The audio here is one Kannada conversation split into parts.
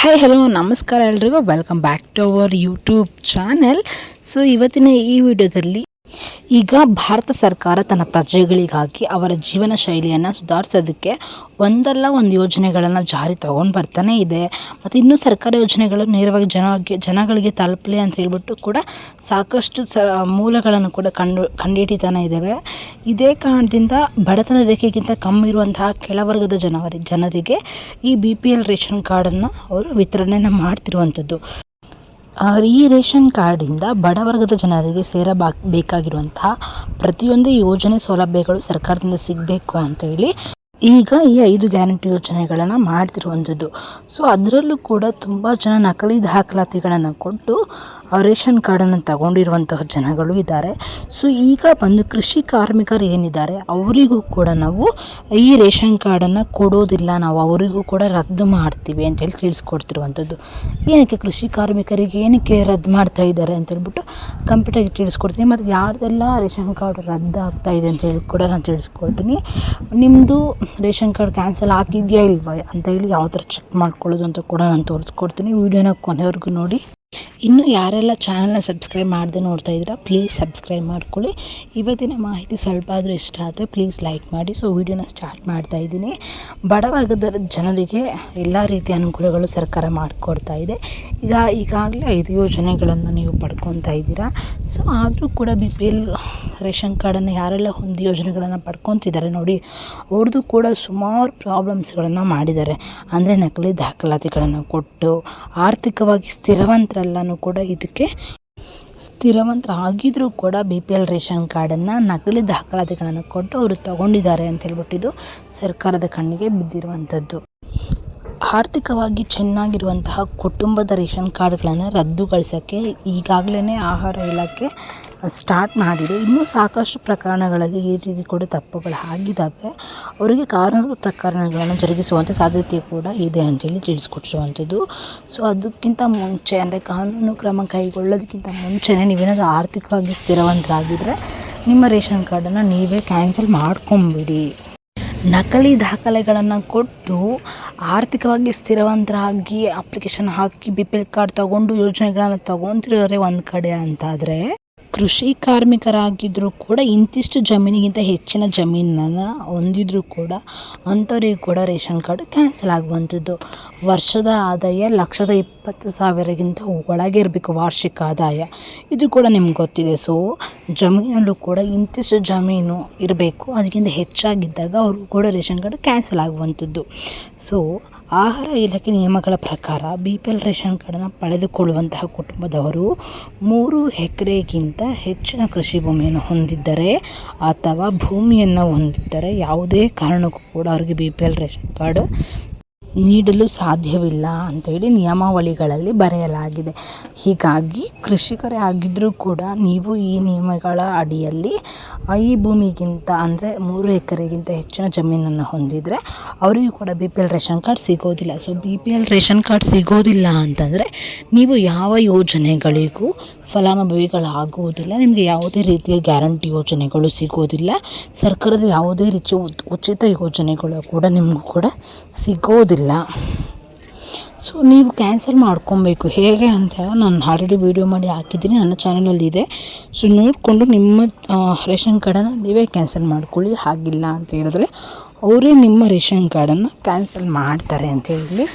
ಹಾಯ್ ಹಲೋ ನಮಸ್ಕಾರ ಎಲ್ರಿಗೂ. Welcome back to our YouTube channel so ಇವತ್ತಿನ ಈ ವಿಡಿಯೋದಲ್ಲಿ ಈಗ ಭಾರತ ಸರ್ಕಾರ ತನ್ನ ಪ್ರಜೆಗಳಿಗಾಗಿ ಅವರ ಜೀವನ ಶೈಲಿಯನ್ನು ಸುಧಾರಿಸೋದಕ್ಕೆ ಒಂದಲ್ಲ ಒಂದು ಯೋಜನೆಗಳನ್ನು ಜಾರಿ ತಗೊಂಡು ಬರ್ತಾನೆ ಇದೆ. ಮತ್ತು ಇನ್ನೂ ಸರ್ಕಾರ ಯೋಜನೆಗಳು ನೇರವಾಗಿ ಜನಕ್ಕೆ ಜನಗಳಿಗೆ ತಲುಪಲಿ ಅಂತ ಹೇಳ್ಬಿಟ್ಟು ಕೂಡ ಸಾಕಷ್ಟು ಸ, ಮೂಲಗಳನ್ನು ಕೂಡ ಕಂಡು ಕಂಡುಹಿಡಿತಾನೆ ಇದ್ದಾವೆ ಇದೇ ಕಾರಣದಿಂದ ಬಡತನ ರೇಖೆಗಿಂತ ಕಮ್ಮಿ ಇರುವಂತಹ ಕೆಳವರ್ಗದ ಜನವರಿ, ಜನರಿಗೆ ಈ ಬಿ ಪಿ ಎಲ್ ರೇಷನ್ ಕಾರ್ಡನ್ನು ಅವರು ವಿತರಣೆಯನ್ನು ಮಾಡ್ತಿರುವಂಥದ್ದು. ಈ ರೇಷನ್ ಕಾರ್ಡಿಂದ ಬಡವರ್ಗದ ಜನರಿಗೆ ಸೇರಬಾಕ್ ಬೇಕಾಗಿರುವಂತಹ ಪ್ರತಿಯೊಂದು ಯೋಜನೆ ಸೌಲಭ್ಯಗಳು ಸರ್ಕಾರದಿಂದ ಸಿಗಬೇಕು ಅಂತ ಹೇಳಿ ಈಗ ಈ ಐದು ಗ್ಯಾರಂಟಿ ಯೋಜನೆಗಳನ್ನು ಮಾಡ್ತಿರುವಂಥದ್ದು. ಸೊ ಅದರಲ್ಲೂ ಕೂಡ ತುಂಬ ಜನ ನಕಲಿ ದಾಖಲಾತಿಗಳನ್ನು ಕೊಟ್ಟು ರೇಷನ್ ಕಾರ್ಡನ್ನು ತಗೊಂಡಿರುವಂತಹ ಜನಗಳು ಇದ್ದಾರೆ. ಸೊ ಈಗ ಬಂದು ಕೃಷಿ ಕಾರ್ಮಿಕರು ಏನಿದ್ದಾರೆ, ಅವರಿಗೂ ಕೂಡ ನಾವು ಈ ರೇಷನ್ ಕಾರ್ಡನ್ನು ಕೊಡೋದಿಲ್ಲ, ನಾವು ಅವರಿಗೂ ಕೂಡ ರದ್ದು ಮಾಡ್ತೀವಿ ಅಂತೇಳಿ ತಿಳಿಸ್ಕೊಡ್ತಿರುವಂಥದ್ದು. ಏನಕ್ಕೆ ಕೃಷಿ ಕಾರ್ಮಿಕರಿಗೆ ಏನಕ್ಕೆ ರದ್ದು ಮಾಡ್ತಾ ಇದ್ದಾರೆ ಅಂತ ಹೇಳ್ಬಿಟ್ಟು ಕಂಪ್ಯೂಟರ್ಗೆ ತಿಳಿಸ್ಕೊಡ್ತೀನಿ. ಮತ್ತು ಯಾರ್ದೆಲ್ಲ ರೇಷನ್ ಕಾರ್ಡ್ ರದ್ದಾಗ್ತಾ ಇದೆ ಅಂತ ಹೇಳಿ ಕೂಡ ನಾನು ತಿಳಿಸ್ಕೊಡ್ತೀನಿ. ನಿಮ್ಮದು ರೇಷನ್ ಕಾರ್ಡ್ ಕ್ಯಾನ್ಸಲ್ ಆಗಿದೆಯಾ ಇಲ್ವಾ ಅಂತ ಹೇಳಿ ಯಾವ ಥರ ಚೆಕ್ ಮಾಡ್ಕೊಳ್ಳೋದು ಅಂತ ಕೂಡ ನಾನು ತೋರಿಸ್ಕೊಡ್ತೀನಿ. ವೀಡಿಯೋನ ಕೊನೆವರೆಗೂ ನೋಡಿ. ಇನ್ನು ಯಾರೆಲ್ಲ ಚಾನಲ್ನ ಸಬ್ಸ್ಕ್ರೈಬ್ ಮಾಡದೆ ನೋಡ್ತಾ ಇದ್ದೀರಾ ಪ್ಲೀಸ್ ಸಬ್ಸ್ಕ್ರೈಬ್ ಮಾಡ್ಕೊಳ್ಳಿ. ಇವತ್ತಿನ ಮಾಹಿತಿ ಸ್ವಲ್ಪ ಆದರೂ ಇಷ್ಟ ಆದರೆ ಪ್ಲೀಸ್ ಲೈಕ್ ಮಾಡಿ. ಸೊ ವಿಡಿಯೋನ ಸ್ಟಾರ್ಟ್ ಮಾಡ್ತಾ ಇದ್ದೀನಿ. ಬಡವರ್ಗದ ಜನರಿಗೆ ಎಲ್ಲ ರೀತಿಯ ಅನುಕೂಲಗಳು ಸರ್ಕಾರ ಮಾಡಿಕೊಡ್ತಾ ಇದೆ. ಈಗ ಈಗಾಗಲೇ ಐದು ಯೋಜನೆಗಳನ್ನು ನೀವು ಪಡ್ಕೊತಾ ಇದ್ದೀರಾ. ಸೊ ಆದರೂ ಕೂಡ ಬಿ ಪಿ ಎಲ್ ರೇಷನ್ ಕಾರ್ಡನ್ನು ಯಾರೆಲ್ಲ ಒಂದು ಯೋಜನೆಗಳನ್ನು ಪಡ್ಕೊತಿದ್ದಾರೆ ನೋಡಿ ಅವ್ರದ್ದು ಕೂಡ ಸುಮಾರು ಪ್ರಾಬ್ಲಮ್ಸ್ಗಳನ್ನು ಮಾಡಿದ್ದಾರೆ. ಅಂದರೆ ನಕಲಿ ದಾಖಲಾತಿಗಳನ್ನು ಕೊಟ್ಟು ಆರ್ಥಿಕವಾಗಿ ಸ್ಥಿರವಂತರೆಲ್ಲನೂ ಕೂಡ ಇದಕ್ಕೆ ಸ್ಥಿರವಂತರಾಗಿದ್ದರೂ ಕೂಡ ಬಿ ಪಿ ಎಲ್ ರೇಷನ್ ಕಾರ್ಡನ್ನು ನಕಲಿ ದಾಖಲಾತಿಗಳನ್ನು ಕೊಟ್ಟು ಅವರು ತಗೊಂಡಿದ್ದಾರೆ ಅಂತ ಹೇಳ್ಬಿಟ್ಟು ಸರ್ಕಾರದ ಕಣ್ಣಿಗೆ ಬಿದ್ದಿರುವಂಥದ್ದು. ಆರ್ಥಿಕವಾಗಿ ಚೆನ್ನಾಗಿರುವಂತಹ ಕುಟುಂಬದ ರೇಷನ್ ಕಾರ್ಡ್ಗಳನ್ನು ರದ್ದುಗೊಳಿಸೋಕ್ಕೆ ಈಗಾಗಲೇ ಆಹಾರ ಇಲಾಖೆ ಸ್ಟಾರ್ಟ್ ಮಾಡಿದೆ. ಇನ್ನೂ ಸಾಕಷ್ಟು ಪ್ರಕರಣಗಳಲ್ಲಿ ಈ ರೀತಿ ಕೂಡ ತಪ್ಪುಗಳು ಆಗಿದ್ದಾವೆ. ಅವರಿಗೆ ಕಾನೂನು ಪ್ರಕರಣಗಳನ್ನು ಜರುಗಿಸುವಂಥ ಸಾಧ್ಯತೆ ಕೂಡ ಇದೆ ಅಂತೇಳಿ ತಿಳಿಸ್ಕೊಟ್ಟಿರುವಂಥದ್ದು. ಸೊ, ಅದಕ್ಕಿಂತ ಮುಂಚೆ ಅಂದರೆ ಕಾನೂನು ಕ್ರಮ ಕೈಗೊಳ್ಳೋದಕ್ಕಿಂತ ಮುಂಚೆನೇ ನೀವೇನಾದರೂ ಆರ್ಥಿಕವಾಗಿ ಸ್ಥಿರವಂತರಾಗಿದ್ದರೆ ನಿಮ್ಮ ರೇಷನ್ ಕಾರ್ಡನ್ನು ನೀವೇ ಕ್ಯಾನ್ಸಲ್ ಮಾಡ್ಕೊಂಬಿಡಿ. ನಕಲಿ ದಾಖಲೆಗಳನ್ನು ಕೊಟ್ಟು ಆರ್ಥಿಕವಾಗಿ ಸ್ಥಿರವಂತರಾಗಿ ಅಪ್ಲಿಕೇಶನ್ ಹಾಕಿ ಬಿ ಪಿ ಎಲ್ ಕಾರ್ಡ್ ತಗೊಂಡು ಯೋಜನೆಗಳನ್ನು ತಗೊಂತಿರೋರೆ ಒಂದು ಕಡೆ ಅಂತಾದರೆ ಕೃಷಿ ಕಾರ್ಮಿಕರಾಗಿದ್ದರೂ ಕೂಡ ಇಂತಿಷ್ಟು ಜಮೀನಿಗಿಂತ ಹೆಚ್ಚಿನ ಜಮೀನನ್ನು ಹೊಂದಿದ್ರೂ ಕೂಡ ಅಂಥವ್ರಿಗೆ ಕೂಡ ರೇಷನ್ ಕಾರ್ಡ್ ಕ್ಯಾನ್ಸಲ್ ಆಗುವಂಥದ್ದು. ವರ್ಷದ ಆದಾಯ ಲಕ್ಷದ ಇಪ್ಪತ್ತು ಸಾವಿರಗಿಂತ ಒಳಗೆ ಇರಬೇಕು ವಾರ್ಷಿಕ ಆದಾಯ. ಇದು ಕೂಡ ನಿಮ್ಗೆ ಗೊತ್ತಿದೆ. ಸೊ ಜಮೀನಲ್ಲೂ ಕೂಡ ಇಂತಿಷ್ಟು ಜಮೀನು ಇರಬೇಕು. ಅದಕ್ಕಿಂತ ಹೆಚ್ಚಾಗಿದ್ದಾಗ ಅವ್ರಿಗೂ ಕೂಡ ರೇಷನ್ ಕಾರ್ಡ್ ಕ್ಯಾನ್ಸಲ್ ಆಗುವಂಥದ್ದು. ಸೊ ಆಹಾರ ಇಲಾಖೆ ನಿಯಮಗಳ ಪ್ರಕಾರ ಬಿ ಪಿ ಎಲ್ ರೇಷನ್ ಕಾರ್ಡನ್ನು ಪಡೆದುಕೊಳ್ಳುವಂತಹ ಕುಟುಂಬದವರು ಮೂರು ಎಕರೆಗಿಂತ ಹೆಚ್ಚಿನ ಕೃಷಿ ಭೂಮಿಯನ್ನು ಹೊಂದಿದ್ದರೆ ಅಥವಾ ಭೂಮಿಯನ್ನು ಹೊಂದಿದ್ದರೆ ಯಾವುದೇ ಕಾರಣಕ್ಕೂ ಕೂಡ ಅವರಿಗೆ B P L ration card ನೀಡಲು ಸಾಧ್ಯವಿಲ್ಲ ಅಂತೇಳಿ ನಿಯಮಾವಳಿಗಳಲ್ಲಿ ಬರೆಯಲಾಗಿದೆ. ಹೀಗಾಗಿ ಕೃಷಿಕರೇ ಆಗಿದ್ದರೂ ಕೂಡ ನೀವು ಈ ನಿಯಮಗಳ ಅಡಿಯಲ್ಲಿ ಈ ಭೂಮಿಗಿಂತ ಅಂದರೆ ಮೂರು ಎಕರೆಗಿಂತ ಹೆಚ್ಚಿನ ಜಮೀನನ್ನು ಹೊಂದಿದರೆ ಅವರಿಗೂ ಕೂಡ B P L ration card ಸಿಗೋದಿಲ್ಲ. So B P L ration card ಸಿಗೋದಿಲ್ಲ ಅಂತಂದರೆ ನೀವು ಯಾವ ಯೋಜನೆಗಳಿಗೂ ಫಲಾನುಭವಿಗಳಾಗುವುದಿಲ್ಲ. ನಿಮಗೆ ಯಾವುದೇ ರೀತಿಯ ಗ್ಯಾರಂಟಿ ಯೋಜನೆಗಳು ಸಿಗೋದಿಲ್ಲ. ಸರ್ಕಾರದ ಯಾವುದೇ ರೀತಿಯ ಉಚಿತ ಯೋಜನೆಗಳು ಕೂಡ ನಿಮಗೂ ಕೂಡ ಸಿಗೋದಿಲ್ಲ. ಸೊ ನೀವು ಕ್ಯಾನ್ಸಲ್ ಮಾಡ್ಕೊಬೇಕು. ಹೇಗೆ ಅಂತ ನಾನು ಆಲ್ರೆಡಿ ವೀಡಿಯೋ ಮಾಡಿ ಹಾಕಿದ್ದೀನಿ. ನನ್ನ ಚಾನಲಲ್ಲಿದೆ ಸೊ ನೋಡಿಕೊಂಡು ನಿಮ್ಮ ರೇಷನ್ ಕಾರ್ಡನ್ನು ನೀವೇ ಕ್ಯಾನ್ಸಲ್ ಮಾಡ್ಕೊಳ್ಳಿ. ಹಾಗಿಲ್ಲ ಅಂತ ಹೇಳಿದ್ರೆ ಅವರೇ ನಿಮ್ಮ ರೇಷನ್ ಕಾರ್ಡನ್ನು ಕ್ಯಾನ್ಸಲ್ ಮಾಡ್ತಾರೆ ಅಂತ ಹೇಳಿ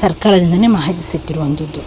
ಸರ್ಕಾರದಿಂದನೇ ಮಾಹಿತಿ ಸಿಕ್ಕಿರುವಂಥದ್ದು.